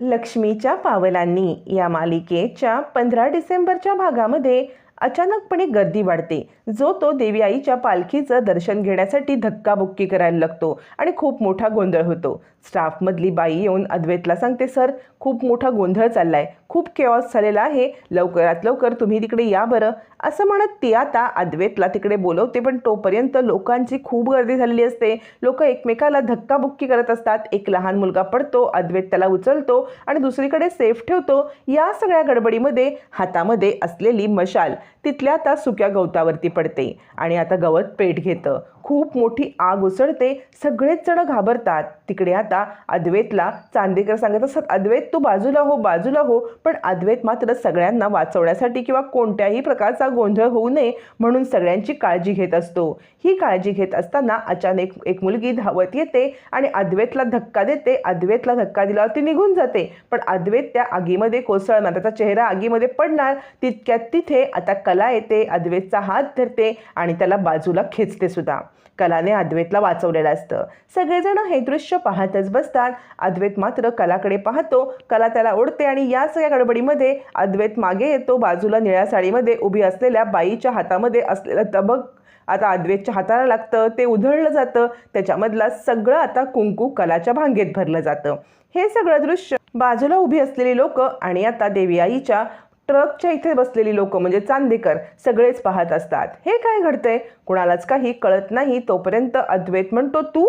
लक्ष्मीच्या पावलांनी या मालिकेच्या पंधरा डिसेंबरच्या भागामध्ये अचानकपणे गर्दी वाढते. जो तो देवी आईच्या पालखीचं दर्शन घेण्यासाठी धक्काबुक्की करायला लागतो आणि खूप मोठा गोंधळ होतो. स्टाफमधली बाई येऊन अद्वैतला सांगते सर खूप मोठा गोंधळ चाललाय. खूप केवस झालेला आहे. लवकरात लवकर तुम्ही तिकडे या बरं. असं म्हणत ती आता अद्वैतला तिकडे बोलवते पण तोपर्यंत लोकांची खूप गर्दी झालेली असते. लोक एकमेकाला धक्काबुक्की करत असतात. एक लहान मुलगा पडतो अद्वैत त्याला उचलतो आणि दुसरीकडे सेफ ठेवतो. या सगळ्या गडबडीमध्ये हातामध्ये असलेली मशाल तिथल्या आता सुक्या गवतावरती पडते आणि आता गवत पेट घेतं. खूप मोठी आग उसळते सगळेच जण घाबरतात. तिकडे आता अद्वैतला चांदेकर सांगत असतात अद्वैत तू बाजूला हो बाजूला हो पण अद्वैत मात्र सगळ्यांना वाचवण्यासाठी किंवा कोणत्याही प्रकारचा गोंधळ होऊ नये म्हणून सगळ्यांची काळजी घेत असतो. ही काळजी घेत असताना अचानक एक मुलगी धावत येते आणि अद्वैतला धक्का देते. अद्वैतला धक्का दिल्यावर ती निघून जाते. पण अद्वैत त्या आगीमध्ये कोसळणार त्याचा चेहरा आगीमध्ये पडणार. तितक्यात तिथे आता कला येते अद्वैतचा हात धरते आणि त्याला बाजूला खेचते सुद्धा. कलाने अद्वैतला वाचवलेलं असतं. सगळेजण हे दृश्य पाहतच बसतात. अद्वैत मात्र कलाकडे पाहतो. कला त्याला ओढते आणि या सगळ्या गडबडीमध्ये अद्वैत मागे येतो. बाजूला निळ्या साडीमध्ये उभी असलेल्या बाईच्या हातामध्ये असलेलं तबक आता अद्वैतच्या हाताला लागतं. ते उधळलं जातं. त्याच्यामधला सगळं आता कुंकू कलाच्या भांगेत भरलं जातं. हे सगळं दृश्य बाजूला उभी असलेली लोक आणि आता देवी आईच्या ट्रकच्या इथे बसलेली लोक म्हणजे चांदेकर सगळेच पाहत असतात. हे काय घडतंय? कुणालाच काही कळत नाही. तोपर्यंत अद्वैत म्हणतो तू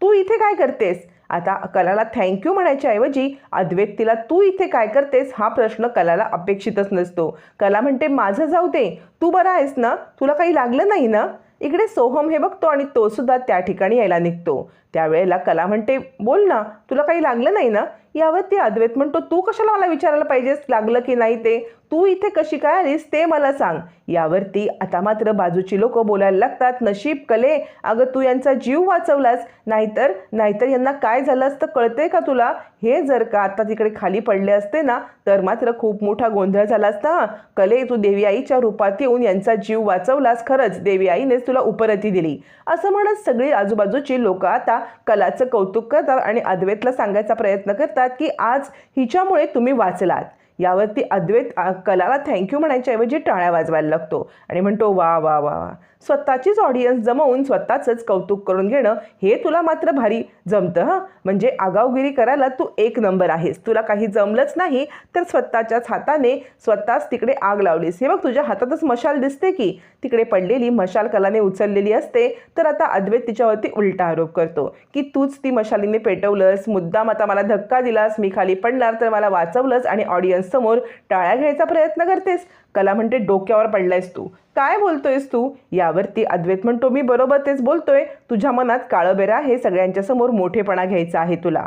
तू इथे काय करतेस? आता कलाला थँक्यू म्हणायच्या ऐवजी अद्वैत तिला तू इथे काय करतेस? हा प्रश्न कलाला अपेक्षितच नसतो. कला म्हणते माझं जाऊ दे. तू बरा आहेस ना? तुला काही लागलं नाही ना? इकडे सोहम हे बघतो आणि तो सुद्धा त्या ठिकाणी यायला निघतो. त्यावेळेला कला म्हणते बोल ना. तुला काही लागलं नाही ना? यावरती अद्वैत म्हणतो तू कशाला मला विचारायला पाहिजेस? लागलं की नाही ते? तू इथे कशी काय आलीस ते मला सांग. यावरती आता मात्र बाजूची लोक बोलायला लागतात नशीब कले अगं तू यांचा जीव वाचवलास नाहीतर नाहीतर यांना काय झालं असतं कळते का तुला? हे जर का आता तिकडे खाली पडले असते ना तर मात्र खूप मोठा गोंधळ झाला असता. कले तू देवी आईच्या रूपात येऊन यांचा जीव वाचवलास खरंच देवी आईनेच तुला उपरती दिली. असं म्हणत सगळी आजूबाजूची लोक आता कलाचं कौतुक करतात आणि अद्वैतला सांगायचा प्रयत्न करतात. की आज हिच्यामुळे तुम्ही वाचलात. यावरती अद्वैत कलाला थँक्यू म्हणायच्या ऐवजी टाळ्या वाजवायला लागतो. आणि म्हणतो वा वा वा वा. स्वतःचीच ऑडियन्स जमवून स्वतःचंच कौतुक करून घेणं हे तुला मात्र भारी जमतं हां? म्हणजे आगावगिरी करायला तू एक नंबर आहेस. तुला काही जमलंच नाही तर स्वतःच्याच हाताने स्वतःच तिकडे आग लावलीस. हे बघ तुझ्या हातातच मशाल दिसते की. तिकडे पडलेली मशाल कलाने उचललेली असते. तर आता अद्वैत तिच्यावरती उलटा आरोप करतो की तूच ती मशालीने पेटवलंस मुद्दाम आता मला धक्का दिलास मी खाली पडणार तर मला वाचवलंस आणि ऑडियन्स समोर टाळ्या घ्यायचा प्रयत्न करतेस. कला म्हणते डोक्यावर पडलायस तू. काय बोलतोयस तू? यावरती अद्वैत म्हणतो मी बरोबर तेच बोलतोय. तुझ्या मनात काळबेरा हे सगळ्यांच्या समोर मोठेपणा घ्यायचा आहे तुला.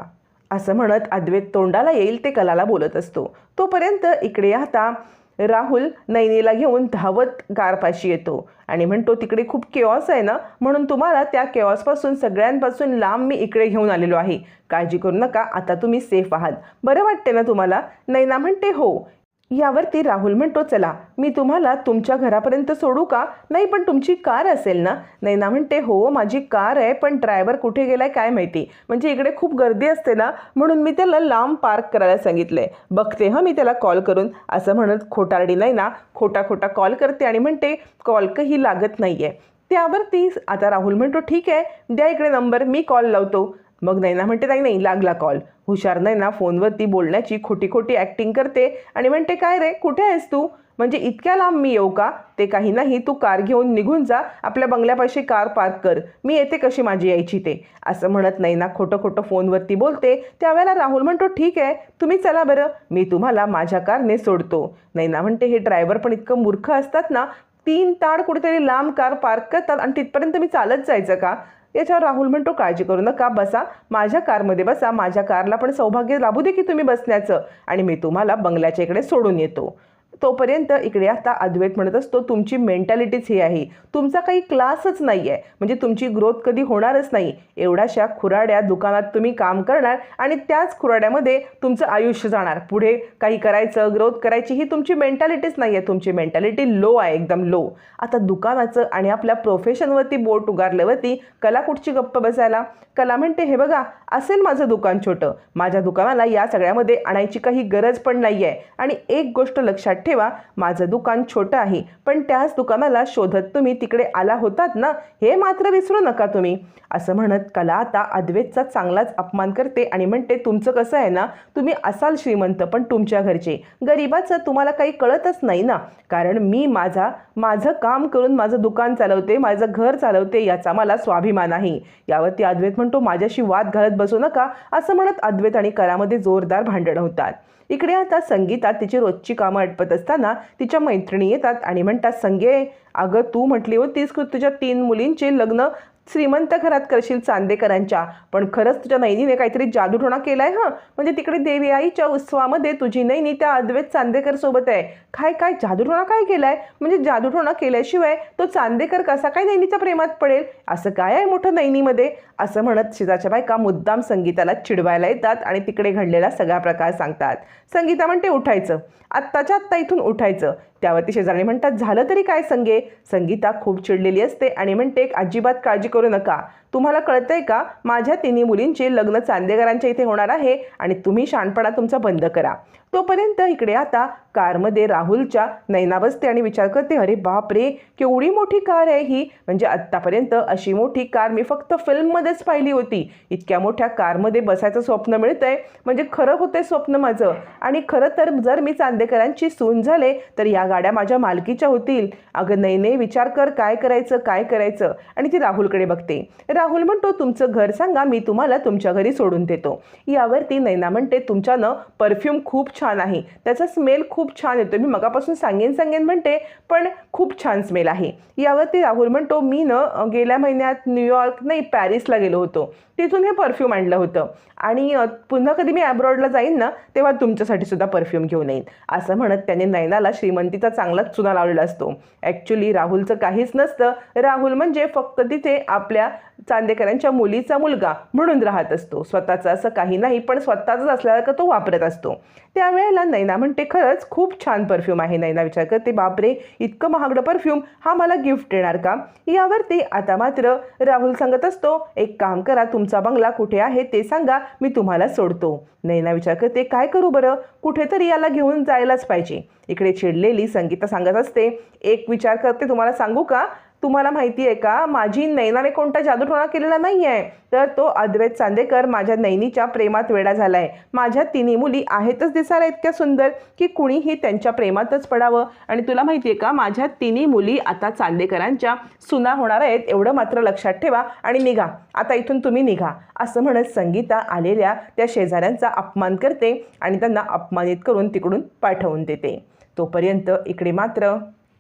असं म्हणत अद्वैत तोंडाला येईल ते कलाला बोलत असतो. तोपर्यंत इकडे आता राहुल नैनीला घेऊन धावत गारपाशी येतो. आणि म्हणतो तिकडे खूप केऑस आहे ना? म्हणून तुम्हाला त्या केऑसपासून सगळ्यांपासून लांब मी इकडे घेऊन आलेलो आहे. काळजी करू नका आता तुम्ही सेफ आहात. बरं वाटते ना तुम्हाला? नैना म्हणते हो. यावरती राहुल म्हणतो चला मी तुम्हाला तुमच्या घरापर्यंत सोडू का? नाही पण तुमची कार असेल ना? नैना म्हणते हो माझी कार आहे पण ड्रायव्हर कुठे गेलाय काय माहिती? म्हणजे इकडे खूप गर्दी असते ना म्हणून मी त्याला लांब पार्क करायला सांगितलंय. बघते हं मी त्याला कॉल करून. असं म्हणत खोटारडी नैना खोटा खोटा कॉल करते आणि म्हणते कॉल कही लागत नाही आहे त्यावरती आता राहुल म्हणतो ठीक आहे द्या इकडे नंबर मी कॉल लावतो. मग नैना म्हणते नाही नाही लागला कॉल हुशार नैना फोनवरती बोलण्याची खोटी खोटी ॲक्टिंग करते आणि म्हणते काय रे कुठे आहेस तू? म्हणजे इतक्या लांब मी येऊ का? ते काही नाही तू कार घेऊन निघून जा आपल्या बंगल्यापाशी कार पार्क कर. मी येते कशी माझी यायची ते? असं म्हणत नैना खोटं खोटं फोनवरती बोलते. त्यावेळेला राहुल म्हणतो ठीक आहे तुम्ही चला बरं मी तुम्हाला माझ्या कारने सोडतो. नैना म्हणते हे ड्रायव्हर पण इतकं मूर्ख असतात ना तीन ताड कुठेतरी लांब कार पार्क करतात आणि तिथपर्यंत मी चालत जायचं का? याच्यावर राहुल म्हणतो काळजी करू नका बसा. माझ्या कारमध्ये बसा. माझ्या कारला पण सौभाग्य लाभू दे की तुम्ही बसण्याचं. आणि मी तुम्हाला बंगल्याच्या इकडे सोडून येतो. तोपर्यंत इकडे आता अद्वैत म्हणत असतो तुमची मेंटॅलिटीच ही आहे. तुमचा काही क्लासच नाही आहे म्हणजे तुमची ग्रोथ कधी होणारच नाही. एवढ्याशा खुराड्या दुकानात तुम्ही काम करणार आणि त्याच खुराड्यामध्ये तुमचं आयुष्य जाणार. पुढे काही करायचं ग्रोथ करायची ही तुमची मेंटॅलिटीच नाही आहे तुमची मेंटॅलिटी लो आहे एकदम लो आता दुकानाचं आणि आपल्या प्रोफेशनवरती बोट उगारल्यावरती कला कुठची गप्प बसायला? कला म्हणते हे बघा असेल माझं दुकान छोटं. माझ्या दुकानाला या सगळ्यामध्ये आणायची काही गरज पण नाही आहे आणि एक गोष्ट लक्षात ठेव माझं दुकान छोटं आहे पण त्याच दुकानाला शोधत तुम्ही तिकडे आला होतात ना हे मात्र विसरू नका तुम्ही. असं म्हणत कला आता अद्वैतचा चांगलाच अपमान करते आणि म्हणते तुमचं कसं आहे ना तुम्ही असाल श्रीमंत पण तुमच्या घरचे. गरिबाचं तुम्हाला काही कळतच नाही ना. कारण मी माझा माझं काम करून माझं दुकान चालवते माझं घर चालवते याचा मला स्वाभिमान आहे. यावरती अद्वैत म्हणतो माझ्याशी वाद घालत बसू नका. असं म्हणत अद्वैत आणि करामध्ये जोरदार भांडण होतात. इकडे आता संगीतात तिची रोजची कामं आटपत असताना तिच्या मैत्रिणी येतात आणि म्हणतात संगे अगं तू म्हटली होतीस की तुझ्या तीन मुलींचे लग्न श्रीमंत घरात करशील चांदेकरांच्या. पण खरंच तुझ्या नैनीने काहीतरी जादूटोणा केलाय हां? म्हणजे तिकडे देवी आईच्या उत्सवामध्ये तुझी नैनी त्या अद्वैत चांदेकर सोबत आहे. काय काय जादूटोणा काय केलाय? म्हणजे जादूटोणा केल्याशिवाय तो चांदेकर कसा काय नैनीच्या प्रेमात पडेल? असं काय आहे मोठं नैनीमध्ये? असं म्हणत शिजाच्या बायका मुद्दाम संगीताला चिडवायला येतात आणि तिकडे घडलेला सगळा प्रकार सांगतात. संगीता म्हणते उठायचं. आत्ताच्या आत्ता इथून उठायचं. त्यावरती शेजारी म्हणतात झालं तरी काय संगे? संगीता खूप चिडलेली असते आणि म्हणते अजिबात काळजी करू नका. तुम्हाला कळतंय का? माझ्या तिन्ही मुलींचे लग्न चांदेकरांच्या इथे होणार आहे आणि तुम्ही शानपणा तुमचा बंद करा. तोपर्यंत इकडे आता कारमध्ये राहुलच्या नैना बसते आणि विचार करते अरे बाप रे केवढी मोठी कार आहे ही. म्हणजे आत्तापर्यंत अशी मोठी कार मी फक्त फिल्ममध्येच पाहिली होती. इतक्या मोठ्या कारमध्ये बसायचं स्वप्न मिळतंय म्हणजे खरं होतंय स्वप्न माझं. आणि खरं तर जर मी चांदेकरांची सून झाले तर या गाड्या माझ्या मालकीच्या होतील. अगं नैने विचार कर काय करायचं काय करायचं? आणि ती राहुलकडे बघते. राहुल म्हणतो तुमचं घर सांगा मी तुम्हाला तुमच्या घरी सोडून देतो. यावरती नैना म्हणते तुमच्यानं परफ्यूम खूप छान आहे. त्याचा स्मेल खूप छान येतो मी मगापासून सांगेन सांगेन म्हणते पण खूप छान स्मेल आहे. यावरती राहुल म्हणतो मी न गेल्या महिन्यात न्यूयॉर्क नाही पॅरिसला गेलो होतो. तिथून हे परफ्यूम आणलं होतं. आणि पुन्हा कधी मी ॲब्रॉडला जाईन ना तेव्हा तुमच्यासाठी सुद्धा परफ्यूम घेऊन येईन. असं म्हणत त्याने नैनाला श्रीमंतीचा चांगलाच चुना लावलेला असतो. ॲक्च्युली राहुलचं काहीच नसतं. राहुल म्हणजे फक्त तिथे आपल्या चांदेकरांच्या मुलीचा मुलगा म्हणून राहत असतो. स्वतःचं असं काही नाही पण स्वतःचाच असल्यासारखं तो वापरत असतो. त्यावेळेला नैना म्हणते खरंच खूप छान परफ्यूम आहे. नैना विचार करते बापरे इतकं महागडं परफ्यूम? हा मला गिफ्ट देणार का? यावरती आता मात्र राहुल सांगत असतो एक काम करा तुम तुमचा बंगला कुठे आहे ते सांगा मी तुम्हाला सोडतो. नैना विचार करते काय करू बरं? कुठेतरी याला घेऊन जायलाच पाहिजे. इकडे चिडलेली संगीता सांगत असते एक विचार करते तुम्हाला सांगू का? तुम्हाला माहिती आहे का? माझी नैनाने कोणता जादूटोणा केलेला नाही आहे तर तो अद्वैत चांदेकर माझ्या नैनीच्या प्रेमात वेडा झाला आहे माझ्या तिन्ही मुली आहेतच दिसायला इतक्या सुंदर की कुणीही त्यांच्या प्रेमातच पडावं. आणि तुला माहिती आहे का? माझ्या तिन्ही मुली आता चांदेकरांच्या सुना होणार आहेत. एवढं मात्र लक्षात ठेवा आणि निघा. आता इथून तुम्ही निघा. असं म्हणत संगीता आलेल्या त्या शेजाऱ्यांचा अपमान करते आणि त्यांना अपमानित करून तिकडून पाठवून देते. तोपर्यंत इकडे मात्र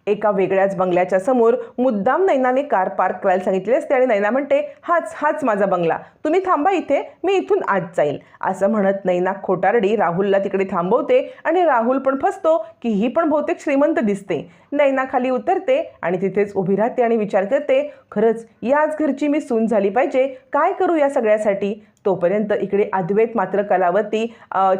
एका वेगळ्याच बंगल्याच्या समोर मुद्दाम नैनाने कार पार्क करायला सांगितली असते आणि नैना म्हणते हाच हाच माझा बंगला. तुम्ही थांबा इथे मी इथून आत जाईल. असं म्हणत नैना खोटारडी राहुलला तिकडे थांबवते आणि राहुल पण फसतो की ही पण बहुतेक श्रीमंत दिसते. नैना खाली उतरते आणि तिथेच उभी राहते आणि विचार करते खरंच याच घरची मी सून झाली पाहिजे. काय करू या सगळ्यासाठी? तोपर्यंत इकडे अद्वैत मात्र कलावती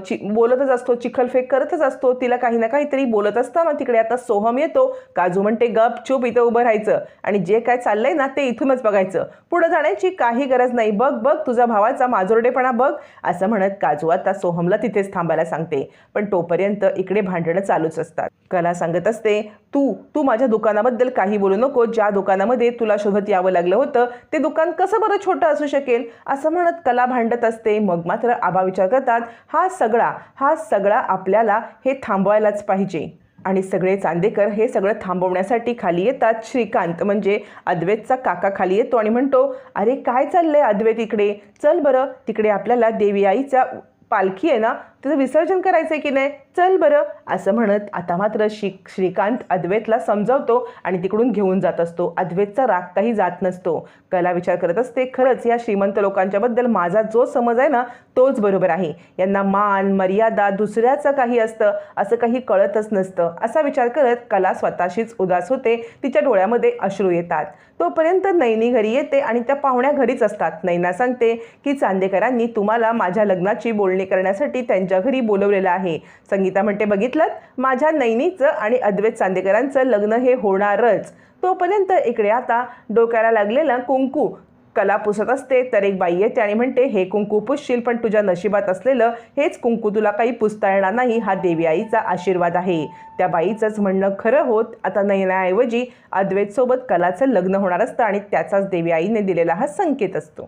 चि बोलतच असतो चिखलफेक करतच असतो. तिला काही ना काहीतरी बोलत असताना तिकडे आता सोहम येतो. काजू म्हणते गप चूप इथं उभं राहायचं. आणि जे काय चाललंय ना ते इथूनच बघायचं. पुढं जाण्याची काही गरज नाही. बघ बघ तुझा भावाचा माजोरडेपणा बघ. असं म्हणत काजू आता सोहमला तिथेच थांबायला सांगते. पण तोपर्यंत इकडे भांडणं चालूच असतात. कला सांगत असते तू तू माझ्या दुकानाबद्दल काही बोलू नको. ज्या दुकानामध्ये तुला शोधत यावं लागलं होतं ते दुकान कसं बरं छोटं असू शकेल? असं म्हणत कला भांडत असते मग मात्र आबा विचार करतात हा सगळा हा सगळा आपल्याला हे थांबवायलाच पाहिजे. आणि सगळे चांदेकर हे सगळं थांबवण्यासाठी खाली येतात. श्रीकांत म्हणजे अद्वैतचा काका खाली येतो आणि म्हणतो अरे काय चाललंय अद्वैत इकडे? चल बरं तिकडे आपल्याला देवी आईचा पालखी आहे ना तिचं विसर्जन करायचंय की नाही? चल बरं. असं म्हणत आता मात्र श्री श्रीकांत अद्वैतला समजावतो आणि तिकडून घेऊन जात असतो. अद्वैतचा राग काही जात नसतो. कला विचार करत असते. खरंच या श्रीमंत लोकांच्याबद्दल माझा जो समज आहे ना तोच बरोबर आहे. यांना मान मर्यादा दुसऱ्याचं काही असतं. असं काही कळतच नसतं. असा विचार करत कला स्वतःशीच उदास होते. तिच्या डोळ्यामध्ये अश्रू येतात. तोपर्यंत नैनी घरी येते आणि त्या पाहुण्या घरीच असतात. नैना सांगते की चांदेकरांनी तुम्हाला माझ्या लग्नाची बोलणी करण्यासाठी त्यांच्या घरी बोलवलेलं आहे. संगीता म्हणते बघितलं? माझ्या नैनीचं आणि अद्वैत चांदेकरांचं लग्न हे होणारच. तोपर्यंत इकडे आता डोक्याला लागलेलं कुंकू कला पुसत असते. तर एक बाई येते आणि म्हणते हे कुंकू पुसशील पण तुझ्या नशिबात असलेलं हेच कुंकू तुला काही पुसता येणार नाही. हा देवी आईचा आशीर्वाद आहे. त्या बाईचंच म्हणणं खरं होत. आता नैनाऐवजी अद्वैतसोबत कलाचं लग्न होणार असतं आणि त्याचाच देवी आईने दिलेला हा संकेत असतो.